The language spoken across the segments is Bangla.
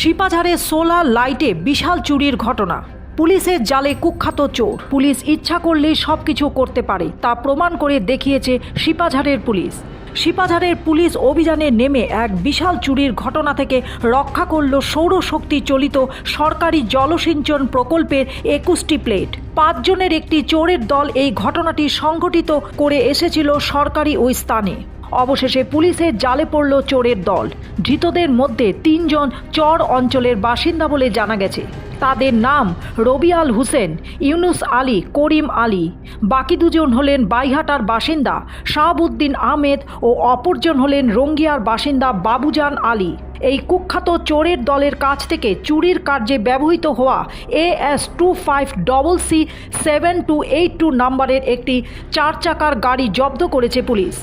শিপাঝাড়ে সোলার লাইটে বিশাল চুরির ঘটনা। পুলিশের জালে কুখ্যাত চোর। পুলিশ ইচ্ছা করলেই সব কিছু করতে পারে, তা প্রমাণ করে দেখিয়েছে শিপাঝাড়ের পুলিশ। শিপাঝাড়ের পুলিশ অভিযানে নেমে এক বিশাল চুরির ঘটনা থেকে রক্ষা করল সৌরশক্তি চলিত সরকারি জলসিঞ্চন প্রকল্পের একুশটি প্লেট। পাঁচজনের একটি চোরের দল এই ঘটনাটি সংঘটিত করে এসেছিল সরকারি ওই স্থানে। অবশেষে পুলিশের জালে পড়ল চোরের দল। ধৃতদের মধ্যে তিনজন চর অঞ্চলের বাসিন্দা বলে জানা গেছে। তাদের নাম রবিয়াল হুসেন, ইউনুস আলী, করিম আলী। বাকি দুজন হলেন বাইহাটার বাসিন্দা শাহাবুদ্দিন আহমেদ ও অপরজন হলেন রঙ্গিয়ার বাসিন্দা বাবুজান আলী। এই কুখ্যাত চোরের দলের কাছ থেকে চুরির কার্যে ব্যবহৃত হওয়া A S two five double C seven two eight two নাম্বারের একটি চার চাকার গাড়ি জব্দ করেছে পুলিশ।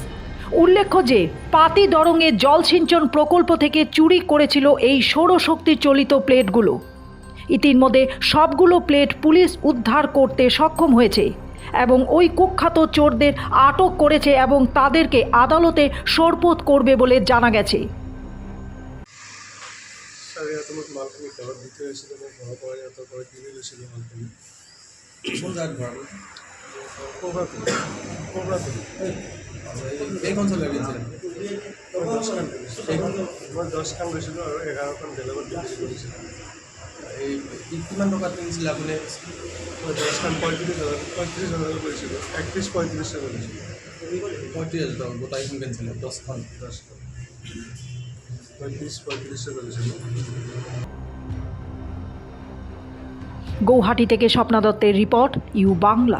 উল্লেখ্য যে, পাতি দরঙে জলসিঞ্চন প্রকল্প থেকে চুরি করেছিল এই সৌরশক্তি চলিত প্লেটগুলো। ইতিমধ্যে সবগুলো প্লেট পুলিশ উদ্ধার করতে সক্ষম হয়েছে এবং ওই কুখ্যাত চোরদের আটক করেছে এবং তাদেরকে আদালতে সোরপোত করবে বলে জানা গেছে। লৈছিলোঁ আৰু এই কিমান টকাত কিনিছিলে আপুনি মই পঁয়ত্ৰিছ হাজাৰ পঁয়ত্ৰিছ হাজাৰত কৰিছিলোঁ একত্ৰিছ পঁয়ত্ৰিছে কৰিছিলোঁ পঁয়ত্ৰিছ হাজাৰ গোটাইখন কিনিছিলে দহখন দহখন পঁয়ত্ৰিছ পঁয়ত্ৰিছে কৰিছিলোঁ গৌহাটি থেকে স্বপ্না দত্তের রিপোর্ট, U Bangla.